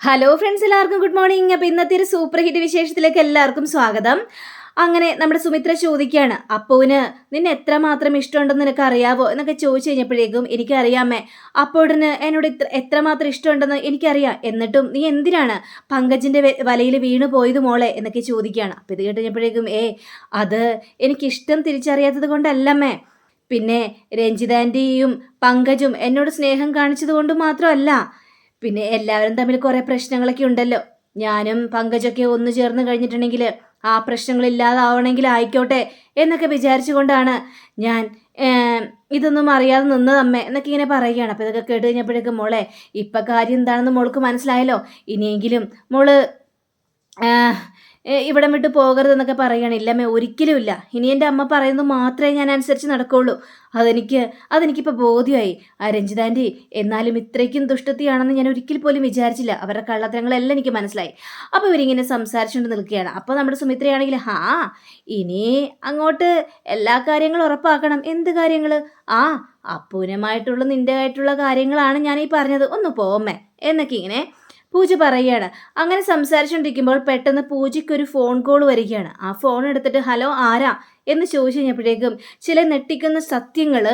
Hello friends എല്ലാവർക്കും good morning അപ്പോൾ ഇന്നത്തെ ഒരു സൂപ്പർ ഹിറ്റ് വിശേഷത്തിലേക്ക് എല്ലാവർക്കും സ്വാഗതം. അങ്ങനെ നമ്മുടെ സുമിത്ര ചോദിക്കുകയാണ് അപ്പുവിന് നിന്നെ എത്രമാത്രം ഇഷ്ടമുണ്ടെന്ന് നിനക്ക് അറിയാവോ എന്നൊക്കെ ചോദിച്ചു കഴിഞ്ഞപ്പോഴേക്കും എനിക്കറിയാമേ അപ്പോടിന് എന്നോട് ഇത്ര എത്രമാത്രം ഇഷ്ടമുണ്ടെന്ന് എനിക്കറിയാം. എന്നിട്ടും നീ എന്തിനാണ് പങ്കജിന്റെ വലയിൽ വീണു പോയത് മോളെ? എന്നൊക്കെ ചോദിക്കുകയാണ്. അപ്പോൾ ഇത് കഴിഞ്ഞപ്പോഴേക്കും ഏ അത് എനിക്കിഷ്ടം തിരിച്ചറിയാത്തത് കൊണ്ടല്ലമ്മേ. പിന്നെ രഞ്ജിതാന്റെയും പങ്കജും എന്നോട് സ്നേഹം കാണിച്ചത് കൊണ്ട് മാത്രമല്ല പിന്നെ എല്ലാവരും തമ്മിൽ കുറേ പ്രശ്നങ്ങളൊക്കെ ഉണ്ടല്ലോ. ഞാനും പങ്കജൊക്കെ ഒന്നു ചേർന്ന് കഴിഞ്ഞിട്ടുണ്ടെങ്കിൽ ആ പ്രശ്നങ്ങൾ ഇല്ലാതാവണമെങ്കിൽ ആയിക്കോട്ടെ എന്നൊക്കെ വിചാരിച്ചുകൊണ്ടാണ് ഞാൻ ഇതൊന്നും അറിയാതെ നിന്നത് അമ്മ എന്നൊക്കെ ഇങ്ങനെ പറയുകയാണ്. അപ്പോൾ ഇതൊക്കെ കേട്ട് കഴിഞ്ഞപ്പോഴേക്കും മോളെ ഇപ്പം കാര്യം എന്താണെന്ന് മോൾക്ക് മനസ്സിലായല്ലോ. ഇനിയെങ്കിലും മോൾ ഇവിടം വിട്ട് പോകരുതെന്നൊക്കെ പറയുകയാണ് ഇല്ലമ്മേ ഒരിക്കലുമില്ല ഇനി എന്റെ അമ്മ പറയുന്നത് മാത്രമേ ഞാൻ അനുസരിച്ച് നടക്കുള്ളൂ. അതെനിക്ക് അതെനിക്കിപ്പോൾ ബോധ്യമായി. ആ രഞ്ജിതാന്റെ എന്നാലും ഇത്രയ്ക്കും ദുഷ്ടത്തിയാണെന്ന് ഞാൻ ഒരിക്കൽ പോലും വിചാരിച്ചില്ല. അവരുടെ കള്ളത്തരങ്ങളെല്ലാം എനിക്ക് മനസ്സിലായി. അപ്പോൾ ഇവരിങ്ങനെ സംസാരിച്ചുകൊണ്ട് നിൽക്കുകയാണ്. അപ്പോൾ നമ്മുടെ സുമിത്രയാണെങ്കിൽ ഹാ ഇനി അങ്ങോട്ട് എല്ലാ കാര്യങ്ങളും ഉറപ്പാക്കണം. എന്ത് കാര്യങ്ങൾ ആ അപ്പൂനമായിട്ടുള്ള നിന്റെ ആയിട്ടുള്ള കാര്യങ്ങളാണ് ഞാൻ ഈ പറഞ്ഞത്. ഒന്ന് പോമ്മേ എന്നൊക്കെ ഇങ്ങനെ പൂജ പറയുകയാണ്. അങ്ങനെ സംസാരിച്ചുകൊണ്ടിരിക്കുമ്പോൾ പെട്ടെന്ന് പൂജയ്ക്കൊരു ഫോൺ കോൾ വരികയാണ്. ആ ഫോൺ എടുത്തിട്ട് ഹലോ ആരാ? എന്ന് ചോദിച്ചു കഴിഞ്ഞപ്പോഴേക്കും ചില നെട്ടിക്കുന്ന സത്യങ്ങൾ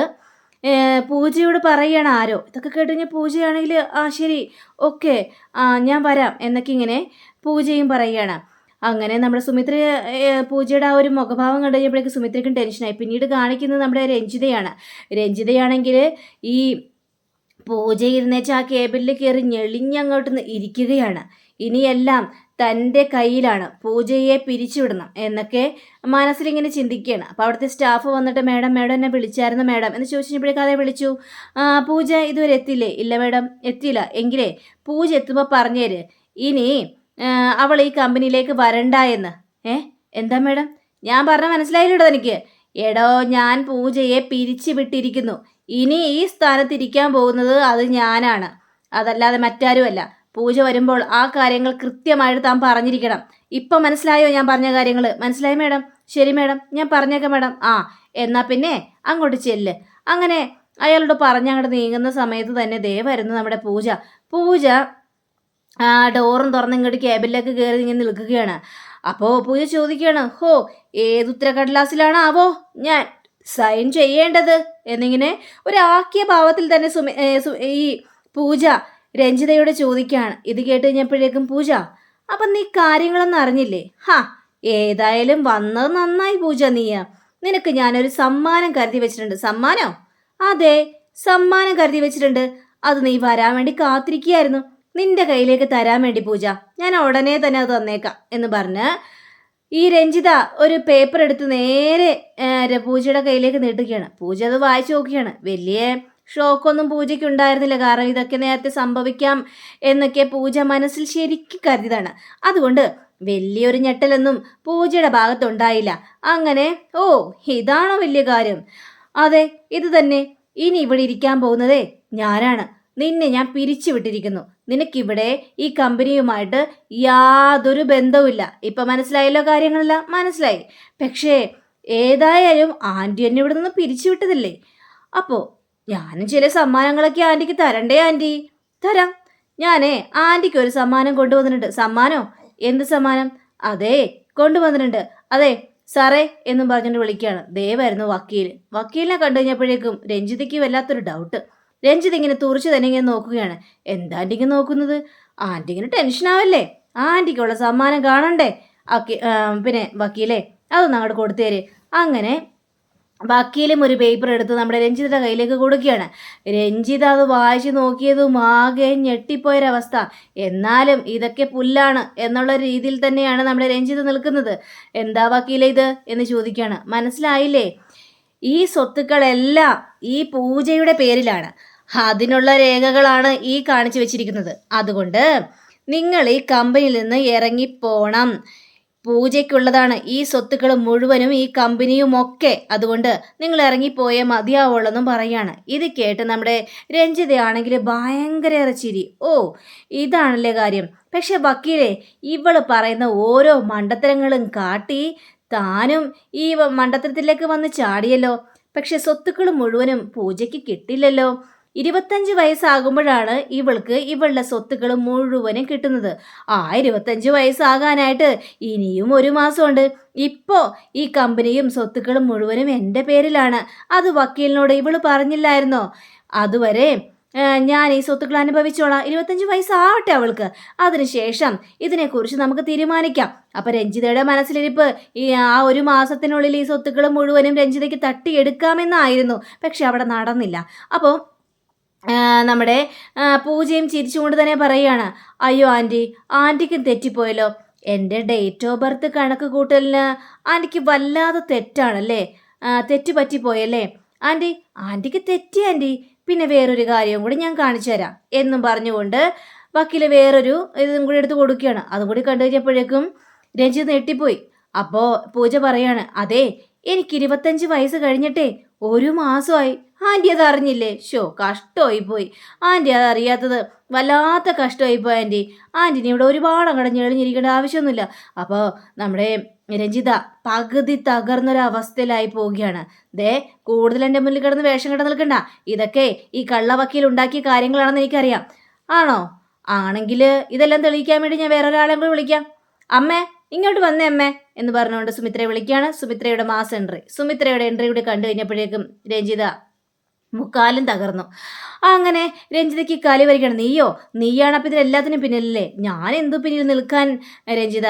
പൂജയോട് പറയുകയാണ് ആരോ? ഇതൊക്കെ കേട്ട് കഴിഞ്ഞാൽ പൂജയാണെങ്കിൽ ആ ശരി ഓക്കെ ഞാൻ വരാം എന്നൊക്കെ ഇങ്ങനെ പൂജയും പറയുകയാണ്. അങ്ങനെ നമ്മുടെ സുമിത്ര പൂജയുടെ ആ ഒരു മുഖഭാവം കണ്ടു കഴിഞ്ഞപ്പോഴേക്കും സുമിത്രയ്ക്കും ടെൻഷനായി പിന്നീട് കാണിക്കുന്നത് നമ്മുടെ രഞ്ജിതയാണ്. രഞ്ജിതയാണെങ്കിൽ ഈ പൂജ ഇരുന്നേച്ച് ആ കേബിളിൽ കയറി ഞെളിഞ്ഞങ്ങോട്ട് നി- ഇരിക്കുകയാണ്. ഇനിയെല്ലാം തന്റെ കയ്യിലാണ്. പൂജയെ പിരിച്ചുവിടണം എന്നൊക്കെ മനസ്സിലിങ്ങനെ ചിന്തിക്കുകയാണ്. അപ്പോൾ അവിടുത്തെ സ്റ്റാഫ് വന്നിട്ട് മാഡം മാഡം എന്നെ വിളിച്ചായിരുന്നു മാഡം. എന്ന് ചോദിച്ചപ്പോഴേക്കും അതേ വിളിച്ചു. പൂജ ഇതുവരെ എത്തിയില്ലേ? ഇല്ല മാഡം എത്തിയില്ല. എങ്കിലേ പൂജ എത്തുമ്പോൾ പറഞ്ഞേര്. ഇനി അവൾ ഈ കമ്പനിയിലേക്ക് വരണ്ട എന്ന്. ഏ? എന്താ മാഡം? ഞാൻ പറഞ്ഞ മനസ്സിലായില്ലോ എനിക്ക് എടോ ഞാൻ പൂജയെ പിരിച്ചു വിട്ടിരിക്കുന്നു ഇനി ഈ സ്ഥാനത്തിരിക്കാൻ പോകുന്നത് അത് ഞാനാണ്. അതല്ലാതെ മറ്റാരുമല്ല. പൂജ വരുമ്പോൾ ആ കാര്യങ്ങൾ കൃത്യമായിട്ട് താൻ പറഞ്ഞിരിക്കണം. ഇപ്പം മനസ്സിലായോ ഞാൻ പറഞ്ഞ കാര്യങ്ങൾ മനസ്സിലായി മേഡം? ശരി മേഡം. ഞാൻ പറഞ്ഞേക്കാം മേഡം. ആ എന്നാൽ പിന്നെ അങ്ങോട്ട് ചെല്ല്. അങ്ങനെ അയാളോട് പറഞ്ഞ് അങ്ങോട്ട് നീങ്ങുന്ന സമയത്ത് തന്നെ ദേ വരുന്നു നമ്മുടെ പൂജ. പൂജ ഡോറും തുറന്ന് ഇങ്ങോട്ട് ക്യാബിലേക്ക് കയറി ഇങ്ങനെ നിൽക്കുകയാണ്. അപ്പോൾ പൂജ ചോദിക്കുകയാണ് ഹോ ഏത് ഉത്തരക്കടലാസിലാണ് ആവോ ഞാൻ? സൈൻ ചെയ്യേണ്ടത്. എന്നിങ്ങനെ ഒരു ആക്കിയ ഭാവത്തിൽ തന്നെ ഈ പൂജ രഞ്ജിതയോട് ചോദിക്കുകയാണ്. ഇത് കേട്ട് കഴിഞ്ഞപ്പോഴേക്കും പൂജ അപ്പം നീ കാര്യങ്ങളൊന്നും അറിഞ്ഞില്ലേ? ഹാ ഏതായാലും വന്നത് നന്നായി പൂജ നീയ. നിനക്ക് ഞാനൊരു സമ്മാനം കരുതി വെച്ചിട്ടുണ്ട്. സമ്മാനോ? അതെ സമ്മാനം കരുതി വെച്ചിട്ടുണ്ട്. അത് നീ വരാൻ വേണ്ടി കാത്തിരിക്കുകയായിരുന്നു. നിന്റെ കയ്യിലേക്ക് തരാൻ വേണ്ടി പൂജ. ഞാൻ ഉടനെ തന്നെ അത് തന്നേക്കാം എന്ന് പറഞ്ഞ് ഈ രഞ്ജിത ഒരു പേപ്പർ എടുത്ത് നേരെ പൂജയുടെ കയ്യിലേക്ക് നീട്ടുകയാണ്. പൂജ അത് വായിച്ചു നോക്കുകയാണ്. വലിയ ഷോക്കൊന്നും പൂജയ്ക്ക് ഉണ്ടായിരുന്നില്ല കാരണം ഇതൊക്കെ നേരത്തെ സംഭവിക്കാം എന്നൊക്കെ പൂജ മനസ്സിൽ ശരിക്കും കരുതിയതാണ്. അതുകൊണ്ട് വലിയൊരു ഞെട്ടലൊന്നും പൂജയുടെ ഭാഗത്തുണ്ടായില്ല. അങ്ങനെ ഓ ഇതാണോ വലിയ കാര്യം? അതെ ഇത് തന്നെ. ഇനി ഇവിടെ ഇരിക്കാൻ പോകുന്നതേ ഞാനാണ്. നിന്നെ ഞാൻ പിരിച്ചു വിട്ടിരിക്കുന്നു നിനക്കിവിടെ ഈ കമ്പനിയുമായിട്ട് യാതൊരു ബന്ധവുമില്ല. ഇപ്പം മനസ്സിലായല്ലോ കാര്യങ്ങളെല്ലാം? മനസ്സിലായി. പക്ഷേ ഏതായാലും ആന്റി എന്നെ ഇവിടെ നിന്ന് പിരിച്ചുവിട്ടതില്ലേ? അപ്പോൾ ഞാനും ചില സമ്മാനങ്ങളൊക്കെ ആന്റിക്ക് തരണ്ടേ ആന്റി തരാം. ഞാനേ ആന്റിക്ക് ഒരു സമ്മാനം കൊണ്ടുവന്നിട്ടുണ്ട്. സമ്മാനോ? എന്ത് സമ്മാനം? അതെ കൊണ്ടുവന്നിട്ടുണ്ട്. അതെ സാറേ എന്നും പറഞ്ഞിട്ട് വിളിക്കുകയാണ്. ദയവായിരുന്നു വക്കീൽ വക്കീലിനെ കണ്ടു കഴിഞ്ഞപ്പോഴേക്കും രഞ്ജിതയ്ക്ക് വല്ലാത്തൊരു ഡൗട്ട് രഞ്ജിത് ഇങ്ങനെ തുറച്ചു തന്നെ ഇങ്ങനെ നോക്കുകയാണ്. എന്താ ആന്റിക്ക് നോക്കുന്നത്? ടെൻഷൻ ആവല്ലേ? ആന്റിക്കുള്ള സമ്മാനം കാണണ്ടേ? അക്കി പിന്നെ വക്കീലേ അത് അങ്ങോട്ട് കൊടുത്തേര് അങ്ങനെ വക്കീലും ഒരു പേപ്പർ എടുത്ത് നമ്മുടെ രഞ്ജിതയുടെ കയ്യിലേക്ക് കൊടുക്കുകയാണ്. രഞ്ജിത അത് വായിച്ചു നോക്കിയതും ആകെ ഞെട്ടിപ്പോയൊരവസ്ഥ. എന്നാലും ഇതൊക്കെ പുല്ലാണ് എന്നുള്ള രീതിയിൽ തന്നെയാണ് നമ്മുടെ രഞ്ജിത നിൽക്കുന്നത്. എന്താ വക്കീലെ ഇത്? എന്ന് ചോദിക്കുകയാണ്. മനസ്സിലായില്ലേ? ഈ സ്വത്തുക്കളെല്ലാം ഈ പൂജയുടെ പേരിലാണ്. അതിനുള്ള രേഖകളാണ് ഈ കാണിച്ചു വെച്ചിരിക്കുന്നത്. അതുകൊണ്ട് നിങ്ങൾ ഈ കമ്പനിയിൽ നിന്ന് ഇറങ്ങിപ്പോണം. പൂജയ്ക്കുള്ളതാണ്. ഈ സ്വത്തുക്കൾ മുഴുവനും ഈ കമ്പനിയുമൊക്കെ. അതുകൊണ്ട് നിങ്ങൾ ഇറങ്ങിപ്പോയേ മതിയാവുള്ളെന്നും പറയാണ്. ഇത് കേട്ട് നമ്മുടെ രഞ്ജിതയാണെങ്കിൽ ഭയങ്കര ചിരി ഓ ഇതാണല്ലേ കാര്യം. പക്ഷെ വക്കീലെ ഇവൾ പറയുന്ന ഓരോ മണ്ടത്തരങ്ങളും കാട്ടി താനും ഈ മണ്ടത്തരത്തിലേക്ക് വന്ന് ചാടിയല്ലോ. പക്ഷെ സ്വത്തുക്കൾ മുഴുവനും പൂജയ്ക്ക് കിട്ടില്ലല്ലോ. ഇരുപത്തഞ്ച് വയസ്സാകുമ്പോഴാണ് ഇവൾക്ക് ഇവളുടെ സ്വത്തുക്കൾ മുഴുവനും കിട്ടുന്നത്. ആ ഇരുപത്തഞ്ച് വയസ്സാകാനായിട്ട് ഇനിയും ഒരു മാസമുണ്ട്. ഇപ്പോൾ ഈ കമ്പനിയും സ്വത്തുക്കളും മുഴുവനും എന്റെ പേരിലാണ്. അത് വക്കീലിനോട് ഇവൾ പറഞ്ഞില്ലായിരുന്നോ? അതുവരെ ഞാൻ ഈ സ്വത്തുക്കൾ അനുഭവിച്ചോളാം. ഇരുപത്തഞ്ച് വയസ്സാവട്ടെ അവൾക്ക്. അതിനുശേഷം ഇതിനെക്കുറിച്ച് നമുക്ക് തീരുമാനിക്കാം. അപ്പം രഞ്ജിതയുടെ മനസ്സിലിരിപ്പ് ഈ ആ ഒരു മാസത്തിനുള്ളിൽ ഈ സ്വത്തുക്കൾ മുഴുവനും രഞ്ജിതയ്ക്ക് തട്ടിയെടുക്കാമെന്നായിരുന്നു. പക്ഷെ അവിടെ നടന്നില്ല. അപ്പോൾ നമ്മുടെ പൂജയും ചിരിച്ചുകൊണ്ട് തന്നെ പറയുകയാണ് അയ്യോ ആന്റി ആന്റിക്കും തെറ്റിപ്പോയല്ലോ. എന്റെ ഡേറ്റ് ഓഫ് ബർത്ത് കണക്ക് കൂട്ടലിന് ആന്റിക്ക് വല്ലാതെ തെറ്റാണല്ലേ? തെറ്റ് പറ്റിപ്പോയല്ലേ? ആന്റി ആന്റിക്ക് തെറ്റി ആന്റി. പിന്നെ വേറൊരു കാര്യവും കൂടി ഞാൻ കാണിച്ചു തരാം എന്നും പറഞ്ഞുകൊണ്ട് വക്കീൽ വേറൊരു ഇതും കൂടി എടുത്ത് കൊടുക്കുകയാണ്. അതും കൂടി കണ്ടു കഴിഞ്ഞപ്പോഴേക്കും രഞ്ജിത്ത് നെട്ടിപ്പോയി അപ്പോൾ പൂജ പറയാണ് അതെ എനിക്ക് ഇരുപത്തഞ്ച് വയസ്സ് കഴിഞ്ഞിട്ടേ ഒരു മാസമായി. ആന്റി അത് അറിഞ്ഞില്ലേ? ഷോ കഷ്ടമായി പോയി. ആന്റി അത് അറിയാത്തത് വല്ലാത്ത കഷ്ടമായി പോയി ആന്റി ആന്റിനെ ഇവിടെ ഒരുപാട് അങ്ങോട്ട് ഞെളിഞ്ഞിരിക്കേണ്ട ആവശ്യമൊന്നുമില്ല. അപ്പോൾ നമ്മുടെ രഞ്ജിത പകുതി തകർന്നൊരവസ്ഥയിലായി പോവുകയാണ്. ദേ കൂടുതൽ എന്റെ മുന്നിൽ കിടന്ന് വേഷം കിടന്ന് നിൽക്കണ്ട. ഇതൊക്കെ ഈ കള്ളവക്കീൽ ഉണ്ടാക്കിയ കാര്യങ്ങളാണെന്ന് എനിക്കറിയാം. ആണോ? ആണെങ്കിൽ ഇതെല്ലാം തെളിയിക്കാൻ വേണ്ടി ഞാൻ വേറൊരാളെ കൂടി വിളിക്കാം. അമ്മേ ഇങ്ങോട്ട് വന്നേ അമ്മേ എന്ന് പറഞ്ഞുകൊണ്ട് സുമിത്രയെ വിളിക്കുകയാണ്. സുമിത്രയുടെ മാസ് എൻട്രി സുമിത്രയുടെ എൻട്രി കൂടി കണ്ടു കഴിഞ്ഞപ്പോഴേക്കും രഞ്ജിത മുക്കാലും തകർന്നു. അങ്ങനെ രഞ്ജിതയ്ക്ക് കാലി വരികയാണ് നീയോ? നീയാണ് അപ്പം ഇതിലെല്ലാത്തിനും പിന്നിലല്ലേ? ഞാൻ എന്തു പിന്നിൽ നിൽക്കാൻ? രഞ്ജിത.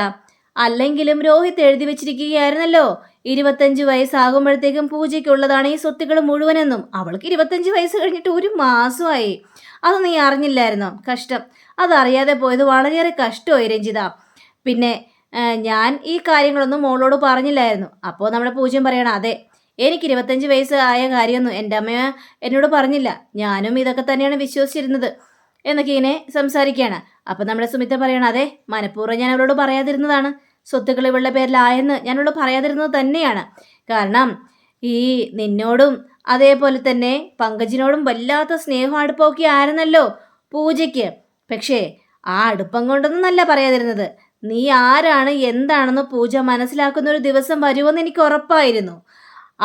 അല്ലെങ്കിലും രോഹിത് എഴുതി വെച്ചിരിക്കുകയായിരുന്നല്ലോ. ഇരുപത്തഞ്ച് വയസ്സാകുമ്പോഴത്തേക്കും പൂജയ്ക്കുള്ളതാണ് ഈ സ്വത്തുക്കൾ മുഴുവനെന്നും. അവൾക്ക് ഇരുപത്തഞ്ച് വയസ്സ് കഴിഞ്ഞിട്ട് ഒരു മാസമായി. അത് നീ അറിഞ്ഞില്ലായിരുന്നോ? കഷ്ടം. അതറിയാതെ പോയത് വളരെയേറെ കഷ്ടമായി രഞ്ജിത. പിന്നെ ഞാൻ ഈ കാര്യങ്ങളൊന്നും മോളോട് പറഞ്ഞില്ലായിരുന്നു. അപ്പോൾ നമ്മുടെ പൂജ്യം പറയണം അതെ എനിക്ക് ഇരുപത്തഞ്ച് വയസ്സ് ആയ കാര്യമൊന്നും എന്റെ അമ്മ എന്നോട് പറഞ്ഞില്ല. ഞാനും ഇതൊക്കെ തന്നെയാണ് വിശ്വസിച്ചിരുന്നത്. എന്നൊക്കെ ഇങ്ങനെ സംസാരിക്കുകയാണ്. അപ്പം നമ്മുടെ സുമിത്ത പറയണം അതെ മനഃപൂർവം ഞാൻ അവളോട് പറയാതിരുന്നതാണ്. സ്വത്തുക്കൾ ഇവളുടെ പേരിലായെന്ന് ഞാനോട് പറയാതിരുന്നത് തന്നെയാണ്. കാരണം ഈ നിന്നോടും അതേപോലെ തന്നെ പങ്കജിനോടും വല്ലാത്ത സ്നേഹം അടുപ്പമൊക്കെ ആയിരുന്നല്ലോ പൂജയ്ക്ക്. പക്ഷേ ആ അടുപ്പം കൊണ്ടൊന്നും അല്ല പറയാതിരുന്നത്. നീ ആരാണ് എന്താണെന്ന് പൂജ മനസ്സിലാക്കുന്ന ഒരു ദിവസം വരുമെന്ന് എനിക്ക് ഉറപ്പായിരുന്നു.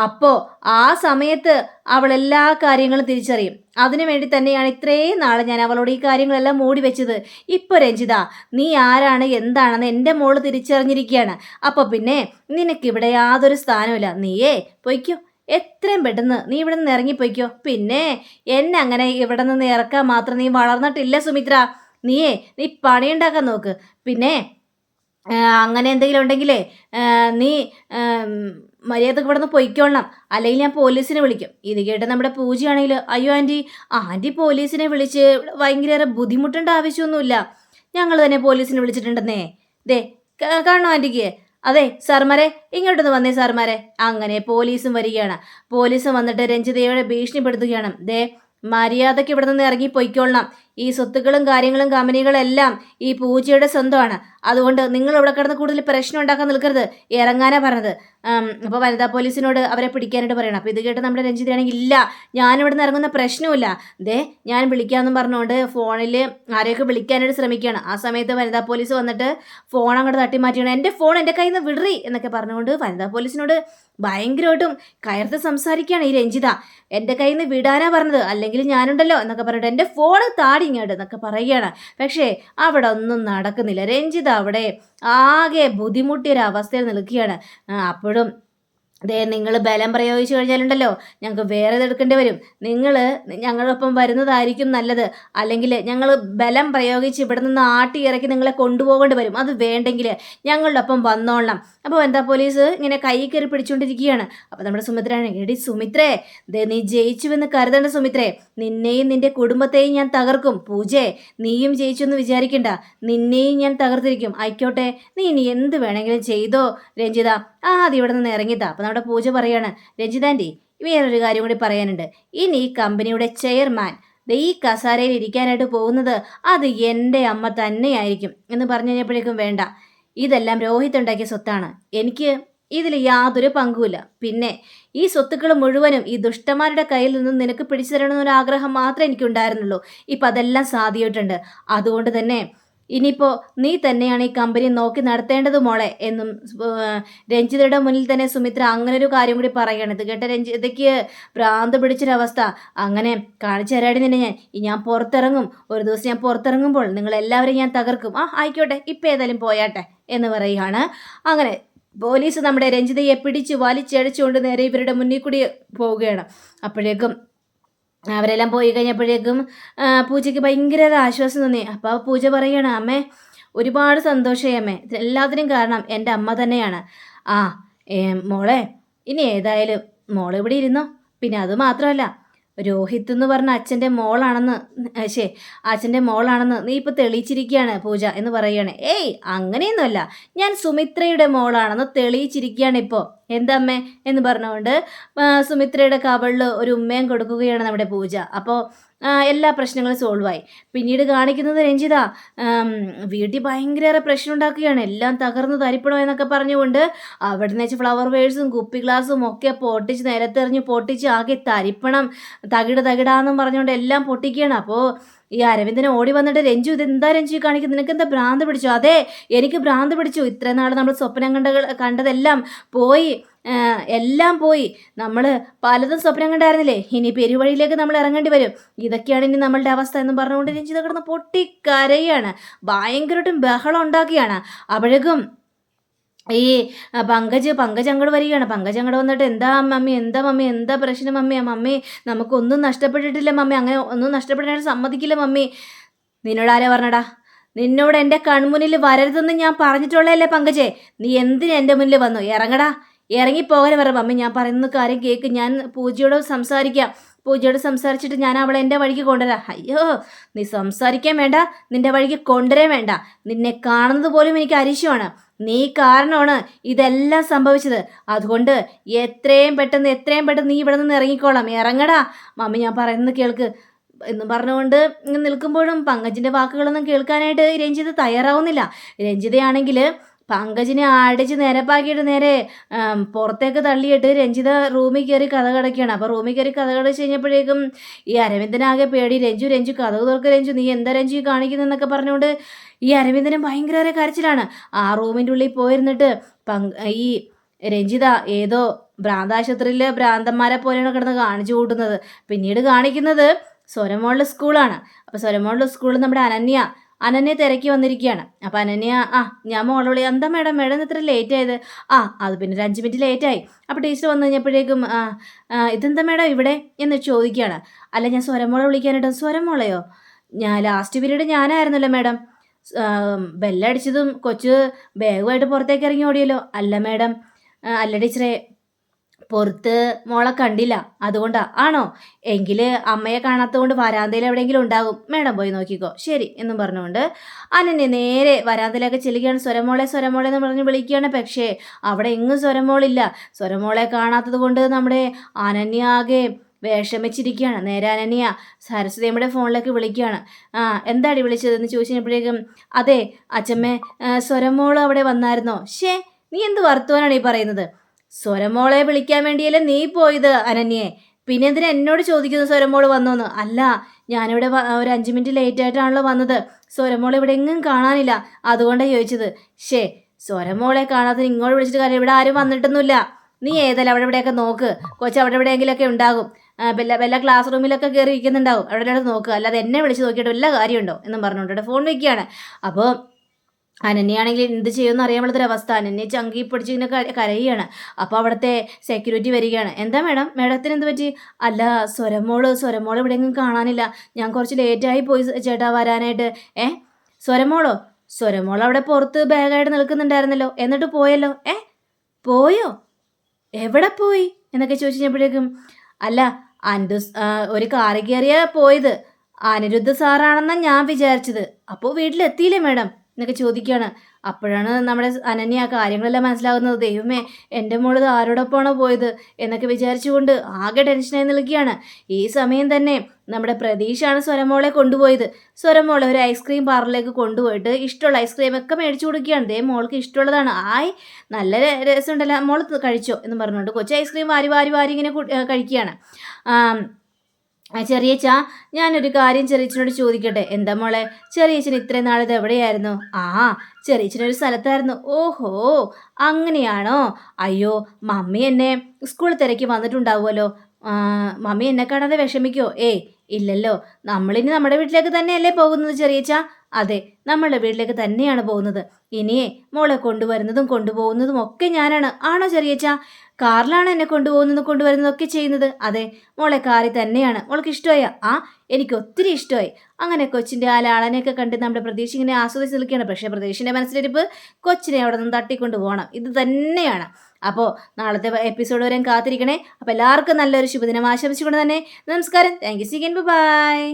അപ്പോ ആ സമയത്ത് അവൾ എല്ലാ കാര്യങ്ങളും തിരിച്ചറിയും. അതിനു വേണ്ടി തന്നെയാണ് ഇത്രയും നാൾ ഞാൻ അവളോട് ഈ കാര്യങ്ങളെല്ലാം മൂടി വെച്ചത്. ഇപ്പോൾ രഞ്ജിത നീ ആരാണ് എന്താണെന്ന് എന്റെ മോൾ തിരിച്ചറിഞ്ഞിരിക്കുകയാണ്. അപ്പോൾ പിന്നെ നിനക്കിവിടെ യാതൊരു സ്ഥാനമില്ല നീയേ പൊയ്ക്കോ. എത്രയും പെട്ടെന്ന് നീ ഇവിടെ നിന്ന് ഇറങ്ങിപ്പോയിക്കോ പിന്നെ എന്നെ അങ്ങനെ ഇവിടെ നിന്ന് ഇറക്കാൻ മാത്രം നീ വളർന്നിട്ടില്ല സുമിത്ര. നീയേ നീ പണിയുണ്ടാക്കാൻ നോക്ക്. പിന്നെ അങ്ങനെ എന്തെങ്കിലും ഉണ്ടെങ്കിലേ നീ മര്യാദയ്ക്ക് ഇവിടെ നിന്ന് പൊയ്ക്കോളണം. അല്ലെങ്കിൽ ഞാൻ പോലീസിനെ വിളിക്കും. ഇത് കേട്ട് നമ്മുടെ പൂജയാണെങ്കിൽ അയ്യോ ആന്റി. ആന്റി പോലീസിനെ വിളിച്ച് ഭയങ്കര ബുദ്ധിമുട്ടേണ്ട ആവശ്യമൊന്നുമില്ല. ഞങ്ങൾ തന്നെ പോലീസിനെ വിളിച്ചിട്ടുണ്ടെന്നേ. ദേ കാണോ ആന്റിക്ക്? അതെ സാർമാരെ ഇങ്ങോട്ടൊന്ന് വന്നേ സാർമാരെ. അങ്ങനെ പോലീസും വരികയാണ്. പോലീസും വന്നിട്ട് രഞ്ജിതയോടെ ഭീഷണിപ്പെടുത്തുകയാണ്. ദേ മര്യാദയ്ക്ക് ഇവിടെ നിന്ന് ഇറങ്ങി പൊയ്ക്കൊള്ളണം ഈ സ്വത്തുക്കളും കാര്യങ്ങളും കമ്പനികളെല്ലാം ഈ പൂജയുടെ സ്വന്തമാണ്. അതുകൊണ്ട് നിങ്ങൾ ഇവിടെ കിടന്ന് കൂടുതൽ പ്രശ്നം ഉണ്ടാക്കാൻ നിൽക്കരുത്. ഇറങ്ങാനാ പറഞ്ഞത്. അപ്പോൾ വനിതാ പോലീസിനോട് അവരെ പിടിക്കാനായിട്ട് പറയണം. അപ്പോൾ ഇത് കേട്ട് നമ്മുടെ രഞ്ജിതയാണെങ്കിൽ ഇല്ല ഞാനിവിടെ നിന്ന് ഇറങ്ങുന്ന പ്രശ്നമില്ല ദേ ഞാൻ വിളിക്കാമെന്നും പറഞ്ഞുകൊണ്ട് ഫോണിൽ ആരെയൊക്കെ വിളിക്കാനായിട്ട് ശ്രമിക്കുകയാണ്. ആ സമയത്ത് വനിതാ പോലീസ് വന്നിട്ട് ഫോൺ അങ്ങോട്ട് തട്ടി മാറ്റിയാണ്. എന്റെ ഫോൺ എന്റെ കയ്യിൽ നിന്ന് വിടറി എന്നൊക്കെ പറഞ്ഞുകൊണ്ട് വനിതാ പോലീസിനോട് ഭയങ്കരമായിട്ടും കയർത്ത് സംസാരിക്കുകയാണ് ഈ രഞ്ജിത. എന്റെ കയ്യിൽ നിന്ന് വിടാനാ പറഞ്ഞത്. അല്ലെങ്കിൽ ഞാനുണ്ടല്ലോ എന്നൊക്കെ പറഞ്ഞിട്ട് എന്റെ ഫോൺ താടി ഇങ്ങോട്ട് എന്നൊക്കെ പറയുകയാണ് പക്ഷേ അവിടെ ഒന്നും നടക്കുന്നില്ല. രഞ്ജിത് അവിടെ ആകെ ബുദ്ധിമുട്ടിയൊരവസ്ഥയിൽ നിൽക്കുകയാണ്. അപ്പോഴും ദേ നിങ്ങൾ ബലം പ്രയോഗിച്ചു കഴിഞ്ഞാലുണ്ടല്ലോ ഞങ്ങൾക്ക് വേറെ എടുക്കേണ്ടി വരും. നിങ്ങൾ ഞങ്ങളൊപ്പം വരുന്നതായിരിക്കും നല്ലത്. അല്ലെങ്കിൽ ഞങ്ങൾ ബലം പ്രയോഗിച്ച് ഇവിടെ നിന്ന് ആട്ടി ഇറക്കി നിങ്ങളെ കൊണ്ടുപോകേണ്ടി വരും. അത് വേണ്ടെങ്കിൽ ഞങ്ങളുടെ ഒപ്പം വന്നോളാം അപ്പോൾ എന്താ പോലീസ് ഇങ്ങനെ കൈ കയറി പിടിച്ചുകൊണ്ടിരിക്കുകയാണ് അപ്പോൾ നമ്മുടെ സുമിത്രയാണ് എടി സുമിത്രേ നീ ജയിച്ചുവെന്ന് കരുതേണ്ട സുമിത്രേ. നിന്നെയും നിന്റെ കുടുംബത്തെയും ഞാൻ തകർക്കും. പൂജേ നീയും ജയിച്ചു എന്ന് വിചാരിക്കണ്ട. നിന്നെയും ഞാൻ തകർത്തിരിക്കും. ആയിക്കോട്ടെ നീ ഇനി എന്ത് വേണമെങ്കിലും ചെയ്തോ രഞ്ജിത. ആദ്യം ഇവിടെ നിന്ന് ഇറങ്ങിത്താ അപ്പോൾ നമ്മുടെ പൂജ പറയാണ് രഞ്ജിതാന്റെ വേറൊരു കാര്യം കൂടി പറയാനുണ്ട്. ഇനി ഈ കമ്പനിയുടെ ചെയർമാൻ ഈ കസാരയിൽ ഇരിക്കാനായിട്ട് പോകുന്നത് അത് എന്റെ അമ്മ തന്നെയായിരിക്കും എന്ന് പറഞ്ഞു കഴിഞ്ഞപ്പോഴേക്കും വേണ്ട. ഇതെല്ലാം രോഹിത് ഉണ്ടാക്കിയ സ്വത്താണ്. എനിക്ക് ഇതിൽ യാതൊരു പങ്കുമില്ല. പിന്നെ ഈ സ്വത്തുക്കൾ മുഴുവനും ഈ ദുഷ്ടന്മാരുടെ കയ്യിൽ നിന്നും നിനക്ക് പിടിച്ചു തരണമെന്നൊരു ആഗ്രഹം മാത്രമേ എനിക്കുണ്ടായിരുന്നുള്ളൂ. ഇപ്പം അതെല്ലാം സാധ്യമായിട്ടുണ്ട് അതുകൊണ്ട് തന്നെ ഇനിയിപ്പോൾ നീ തന്നെയാണ് ഈ കമ്പനി നോക്കി നടത്തേണ്ടത് മോളെ എന്നും രഞ്ജിതയുടെ മുന്നിൽ തന്നെ സുമിത്ര അങ്ങനെ ഒരു കാര്യം കൂടി പറയുകയാണ് ഇത് കേട്ട രഞ്ജിതയ്ക്ക് ഭ്രാന്ത് പിടിച്ചൊരവസ്ഥ. അങ്ങനെ കാണിച്ചു തരാടി നിന്നെ ഞാൻ. ഞാൻ പുറത്തിറങ്ങും. ഒരു ദിവസം ഞാൻ പുറത്തിറങ്ങുമ്പോൾ നിങ്ങളെല്ലാവരെയും ഞാൻ തകർക്കും. ആ ആയിക്കോട്ടെ ഇപ്പം ഏതായാലും പോയാട്ടെ എന്ന് പറയുകയാണ് അങ്ങനെ പോലീസ് നമ്മുടെ രഞ്ജിതയെ പിടിച്ച് വലിച്ചടിച്ചുകൊണ്ട് നേരെ ഇവരുടെ മുന്നിൽ കൂടി പോവുകയാണ്. അപ്പോഴേക്കും അവരെല്ലാം പോയി കഴിഞ്ഞപ്പോഴേക്കും പൂജയ്ക്ക് ഭയങ്കര ഒരു ആശ്വാസം തോന്നി. അപ്പോൾ പൂജ പറയുകയാണ് അമ്മേ ഒരുപാട് സന്തോഷമായി അമ്മേ. എല്ലാത്തിനും കാരണം എന്റെ അമ്മ തന്നെയാണ്. ആ മോളെ ഇനി ഏതായാലും മോളിവിടെ ഇരുന്നോ? പിന്നെ അത് മാത്രമല്ല രോഹിത് എന്ന് പറഞ്ഞ അച്ഛന്റെ മോളാണെന്ന് ശേ അച്ഛന്റെ മോളാണെന്ന് നീ ഇപ്പോൾ തെളിയിച്ചിരിക്കുകയാണ് പൂജ എന്ന് പറയുകയാണ്. ഏയ് അങ്ങനെയൊന്നുമല്ല. ഞാൻ സുമിത്രയുടെ മോളാണെന്ന് തെളിയിച്ചിരിക്കുകയാണ് ഇപ്പോൾ എന്താമ്മേ എന്ന് പറഞ്ഞുകൊണ്ട് സുമിത്രയുടെ കവളിൽ ഒരു ഉമ്മയും കൊടുക്കുകയാണ് നമ്മുടെ പൂജ. അപ്പോൾ എല്ലാ പ്രശ്നങ്ങളും സോൾവായി പിന്നീട് കാണിക്കുന്നത് രഞ്ജിത വീട്ടിൽ ഭയങ്കര പ്രശ്നം ഉണ്ടാക്കുകയാണ് എല്ലാം തകർന്നു തരിപ്പണോ എന്നൊക്കെ പറഞ്ഞുകൊണ്ട് അവിടെ നിന്ന് ഫ്ലവർ വേഴ്സും കുപ്പി ഗ്ലാസും ഒക്കെ പൊട്ടിച്ച് നിലത്തെറിഞ്ഞ് പൊട്ടിച്ച് ആകെ തരിപ്പണം തകിട തകിടാന്നും പറഞ്ഞുകൊണ്ട് എല്ലാം പൊട്ടിക്കുകയാണ്. അപ്പോൾ ഈ അരവിന്ദനെ ഓടി വന്നിട്ട് രഞ്ജു ഇത് എന്താ രഞ്ജു കാണിക്കുന്നത്? നിനക്ക് എന്താ ഭ്രാന്ത് പിടിച്ചു? അതെ എനിക്ക് ഭ്രാന്ത് പിടിച്ചു. ഇത്രയും നാൾ നമ്മൾ സ്വപ്നം കണ്ട കണ്ടതെല്ലാം പോയി. എല്ലാം പോയി. നമ്മൾ പലതും സ്വപ്നം കണ്ടായിരുന്നില്ലേ? ഇനി പെരുവഴിയിലേക്ക് നമ്മൾ ഇറങ്ങേണ്ടി വരും. ഇതൊക്കെയാണ് ഇനി നമ്മളുടെ അവസ്ഥ എന്ന് പറഞ്ഞുകൊണ്ട് രഞ്ജിത കിടന്ന് പൊട്ടിക്കരയാണ്. ഭയങ്കരമായിട്ടും ബഹളം ഉണ്ടാക്കിയാണ് അപ്പോഴേക്കും ഈ പങ്കജ് പങ്കജ് അങ്ങോട്ട് വരികയാണ്. പങ്കജ് അങ്ങോട്ട് വന്നിട്ട് എന്താ മമ്മി? എന്താ മമ്മി? എന്താ പ്രശ്നം മമ്മി? മമ്മി നമുക്കൊന്നും നഷ്ടപ്പെട്ടിട്ടില്ല മമ്മി. അങ്ങനെ ഒന്നും നഷ്ടപ്പെടാനായിട്ട് സമ്മതിക്കില്ല മമ്മി. നിന്നോട് ആരാ പറഞ്ഞടാ? നിന്നോട് എന്റെ കൺമുന്നിൽ വരരുതെന്ന് ഞാൻ പറഞ്ഞിട്ടുള്ളതല്ലേ പങ്കജേ. നീ എന്തിനു എന്റെ മുന്നിൽ വന്നു? ഇറങ്ങടാ. ഇറങ്ങിപ്പോകാൻ പറ മമ്മി. ഞാൻ പറയുന്ന കാര്യം കേൾക്ക് ഞാൻ പൂജയോട് സംസാരിക്കാം. പൂജയോട് സംസാരിച്ചിട്ട് ഞാൻ അവളെ എന്റെ വഴിക്ക് കൊണ്ടുവരാം. അയ്യോ നീ സംസാരിക്കാൻ വേണ്ട നിന്റെ വഴിക്ക് കൊണ്ടുവരാൻ വേണ്ട. നിന്നെ കാണുന്നത് പോലും എനിക്ക് അരിശമാണ്. നീ കാരണമാണ് ഇതെല്ലാം സംഭവിച്ചത്. അതുകൊണ്ട് എത്രയും പെട്ടെന്ന് എത്രയും പെട്ടെന്ന് നീ ഇവിടെ നിന്ന് ഇറങ്ങിക്കോളാം. ഇറങ്ങടാ. മമ്മി ഞാൻ പറയുന്നത് കേൾക്ക്. എന്ന് പറഞ്ഞുകൊണ്ട് നിൽക്കുമ്പോഴും പങ്കജിന്റെ വാക്കുകളൊന്നും കേൾക്കാനായിട്ട് രഞ്ജിത തയ്യാറാവുന്നില്ല. രഞ്ജിതയാണെങ്കിൽ പങ്കജിനെ അടിച്ച് നിരപ്പാക്കിയിട്ട് നേരെ പുറത്തേക്ക് തള്ളിയിട്ട് രഞ്ജിത റൂമിൽ കയറി കഥ കടക്കുകയാണ്. അപ്പോൾ റൂമിൽ കയറി കഥ കടച്ച് കഴിഞ്ഞപ്പോഴേക്കും ഈ അരവിന്ദനാകെ പേടി. രഞ്ജു രഞ്ജു കഥ തുറക്ക് രഞ്ജു നീ എന്താ രഞ്ജു കാണിക്കുന്നതെന്നൊക്കെ പറഞ്ഞുകൊണ്ട് ഈ അരവിന്ദനും ഭയങ്കര കരച്ചിലാണ്. ആ റൂമിന്റെ ഉള്ളിൽ പോയിരുന്നിട്ട് ഈ രഞ്ജിത ഏതോ ഭ്രാന്താശുപത്രിയിൽ ഭ്രാന്തന്മാരെ പോലെയാണ് കിടന്ന് കാണിച്ചു കൂട്ടുന്നത്. പിന്നീട് കാണിക്കുന്നത് സ്വരമോളുടെ സ്കൂളാണ്. അപ്പോൾ സ്വരമോളുടെ സ്കൂളിൽ നമ്മുടെ അനന്യ അനന്യ തിരക്കി വന്നിരിക്കുകയാണ്. അപ്പം അനന്യ ആ ഞാൻ മോളോളി എന്താ മേഡം? മേഡം ഇത്ര ലേറ്റ് ആയത്? ആ അത് പിന്നെ ഒരു അഞ്ച് മിനിറ്റ് ലേറ്റായി അപ്പോൾ ടീച്ചർ വന്നു കഴിഞ്ഞപ്പോഴേക്കും ഇതെന്താ മേഡം ഇവിടെ? എന്ന് ചോദിക്കുകയാണ്. അല്ല ഞാൻ സ്വരമോളെ വിളിക്കാനായിട്ട് സ്വരമോളയോ ഞാൻ ലാസ്റ്റ് പീരീഡ് ഞാനായിരുന്നല്ലോ മേഡം. ബെല്ലടിച്ചതും കൊച്ച് ബാഗുമായിട്ട് പുറത്തേക്ക് ഇറങ്ങി ഓടിയല്ലോ. അല്ല മേഡം. അല്ല ടീച്ചറെ പുറത്ത് മോളെ കണ്ടില്ല. അതുകൊണ്ടാ. ആണോ? എങ്കിൽ അമ്മയെ കാണാത്തതുകൊണ്ട് വരാന്തയിൽ എവിടെയെങ്കിലും ഉണ്ടാകും. മേഡം പോയി നോക്കിക്കോ. ശരി എന്നും പറഞ്ഞുകൊണ്ട് അനന്യ നേരെ വരാന്തയിലൊക്കെ ചെല്ലുകയാണ്. സ്വരമോളെ സ്വരമോളെ എന്ന് പറഞ്ഞ് വിളിക്കുകയാണ്. പക്ഷേ അവിടെ എങ്ങും സ്വരമോളില്ല. സ്വരമോളെ കാണാത്തത് കൊണ്ട് നമ്മുടെ അനന്യ അനന്യാകെ വിഷമിച്ചിരിക്കുകയാണ്. നേരെ അനന്യ സരസ്വതിയമ്മയുടെ ഫോണിലേക്ക് വിളിക്കുകയാണ്. ആ എന്താടി വിളിച്ചതെന്ന് ചോദിച്ചപ്പോഴേക്കും അതെ അച്ഛമ്മേ സ്വരമോൾ അവിടെ വന്നായിരുന്നോ? ഷേ നീ എന്ത് വർത്തമാനാണ് ഈ പറയുന്നത്? സ്വരമോളെ വിളിക്കാൻ വേണ്ടിയല്ലേ നീ പോയത് അനന്യെ? പിന്നെ എന്തിനാ എന്നോട് ചോദിക്കുന്നു സ്വരമോൾ വന്നോന്ന്? അല്ല ഞാനിവിടെ ഒരു അഞ്ച് മിനിറ്റ് ലേറ്റ് ആയിട്ടാണല്ലോ വന്നത്. സ്വരമോൾ ഇവിടെ എങ്ങും കാണാനില്ല. അതുകൊണ്ടാണ് ചോദിച്ചത്. ഷേ സ്വരമോളെ കാണാതെ ഇങ്ങോട്ട് വിളിച്ചിട്ട് കാര്യം ഇവിടെ ആരും വന്നിട്ടൊന്നുമില്ല. നീ ഏതല്ല അവിടെ ഇവിടെയൊക്കെ നോക്ക്. കൊച്ചു അവിടെ എവിടെയെങ്കിലൊക്കെ ഉണ്ടാകും. വല്ല വല്ല ക്ലാസ് റൂമിലൊക്കെ കയറി ഇരിക്കുന്നുണ്ടാവും അവിടെ നോക്കുക അല്ലാതെ എന്നെ വിളിച്ച് നോക്കിയിട്ട് വല്ല കാര്യമുണ്ടോ? എന്നും പറഞ്ഞുകൊണ്ട് ഫോൺ വയ്ക്കുകയാണ് അപ്പോൾ അനന്യാണെങ്കിൽ എന്ത് ചെയ്യുമെന്ന് അറിയാൻ അവസ്ഥ. അനന്യ ചങ്കി പിടിച്ച് ഇങ്ങനെ കരയുകയാണ്. അപ്പോൾ അവിടുത്തെ സെക്യൂരിറ്റി വരികയാണ്. എന്താ മേഡം? മേഡത്തിന് എന്ത് പറ്റി? അല്ല സ്വരമോൾ സ്വരമോൾ എവിടെയെങ്കിലും കാണാനില്ല. ഞാൻ കുറച്ച് ലേറ്റായി പോയി ചേട്ടാ വരാനായിട്ട്. ഏ? സ്വരമോളോ? സ്വരമോൾ അവിടെ പുറത്ത് ബാഗായിട്ട് നിൽക്കുന്നുണ്ടായിരുന്നല്ലോ. എന്നിട്ട് പോയല്ലോ. ഏ? പോയോ? എവിടെ പോയി? എന്നൊക്കെ ചോദിച്ചു കഴിഞ്ഞപ്പോഴേക്കും അല്ല അൻഡു ഒരു കാറി കയറിയാ പോയത്. അനിരുദ്ധ സാറാണെന്നാണ് ഞാൻ വിചാരിച്ചത്. അപ്പോൾ വീട്ടിലെത്തിയില്ലേ മേഡം? എന്നൊക്കെ ചോദിക്കുകയാണ്. അപ്പോഴാണ് നമ്മുടെ അനന്യ ആ കാര്യങ്ങളെല്ലാം മനസ്സിലാകുന്നത്. ദൈവമേ എന്റെ മോൾ ആരോടൊപ്പമാണോ പോയത് എന്നൊക്കെ വിചാരിച്ചുകൊണ്ട് ആകെ ടെൻഷനായി നിൽക്കുകയാണ്. ഈ സമയം തന്നെ നമ്മുടെ പ്രതീക്ഷാണ് സ്വരമോളെ കൊണ്ടുപോയത്. സ്വരമോളെ ഒരു ഐസ്ക്രീം പാർലറിലേക്ക് കൊണ്ടുപോയിട്ട് ഇഷ്ടമുള്ള ഐസ്ക്രീം ഒക്കെ മേടിച്ചു കൊടുക്കുകയാണ്. ദേ മോൾക്ക് ഇഷ്ടമുള്ളതാണ്. ആയി നല്ല രസമുണ്ടല്ലോ. മോൾ കഴിച്ചോ എന്ന് പറഞ്ഞുകൊണ്ട് കൊച്ചു ഐസ്ക്രീം വാരി വാരി വാരി ഇങ്ങനെ കഴിക്കുകയാണ്. ചെറിയച്ച ഞാനൊരു കാര്യം ചെറിയച്ചനോട് ചോദിക്കട്ടെ. എന്താ മോളെ? ചെറിയച്ചൻ ഇത്രയും നാളിത് എവിടെയായിരുന്നു? ആ ചെറിയച്ചനൊരു സ്ഥലത്തായിരുന്നു. ഓഹോ അങ്ങനെയാണോ? അയ്യോ മമ്മി എന്നെ സ്കൂളിൽ തിരക്കി വന്നിട്ടുണ്ടാവുമല്ലോ. മമ്മി എന്നെ കാണാതെ വിഷമിക്കോ? ഏയ് ഇല്ലല്ലോ. നമ്മളിനി നമ്മുടെ വീട്ടിലേക്ക് തന്നെയല്ലേ പോകുന്നത് ചെറിയച്ച? അതെ നമ്മളുടെ വീട്ടിലേക്ക് തന്നെയാണ് പോകുന്നത്. ഇനിയേ മോളെ കൊണ്ടുവരുന്നതും കൊണ്ടുപോകുന്നതും ഒക്കെ ഞാനാണ്. ആണോ ചെറിയച്ച? കാറിലാണ് എന്നെ കൊണ്ടുപോകുന്നതും കൊണ്ടുവരുന്നതും ഒക്കെ ചെയ്യുന്നത്. അതെ മോളെ കാറിൽ തന്നെയാണ്. മോൾക്ക് ഇഷ്ടമായ? ആ എനിക്ക് ഒത്തിരി ഇഷ്ടമായി. അങ്ങനെ കൊച്ചിന്റെ ആ ലാളനെയൊക്കെ കണ്ട് നമ്മുടെ പ്രതീക്ഷ ഇങ്ങനെ ആസ്വദിച്ച് നിൽക്കുകയാണ്. പക്ഷേ പ്രതീക്ഷന്റെ മനസ്സിലിരിപ്പ് കൊച്ചിനെ അവിടെ നിന്ന് തട്ടിക്കൊണ്ട് പോകണം. ഇത് തന്നെയാണ്. അപ്പോൾ നാളത്തെ എപ്പിസോഡ് വരെ കാത്തിരിക്കണേ. അപ്പോൾ എല്ലാവർക്കും നല്ലൊരു ശുഭദിനം ആശംസിച്ചുകൊണ്ട് തന്നെ നമസ്കാരം. Thank you. See bye.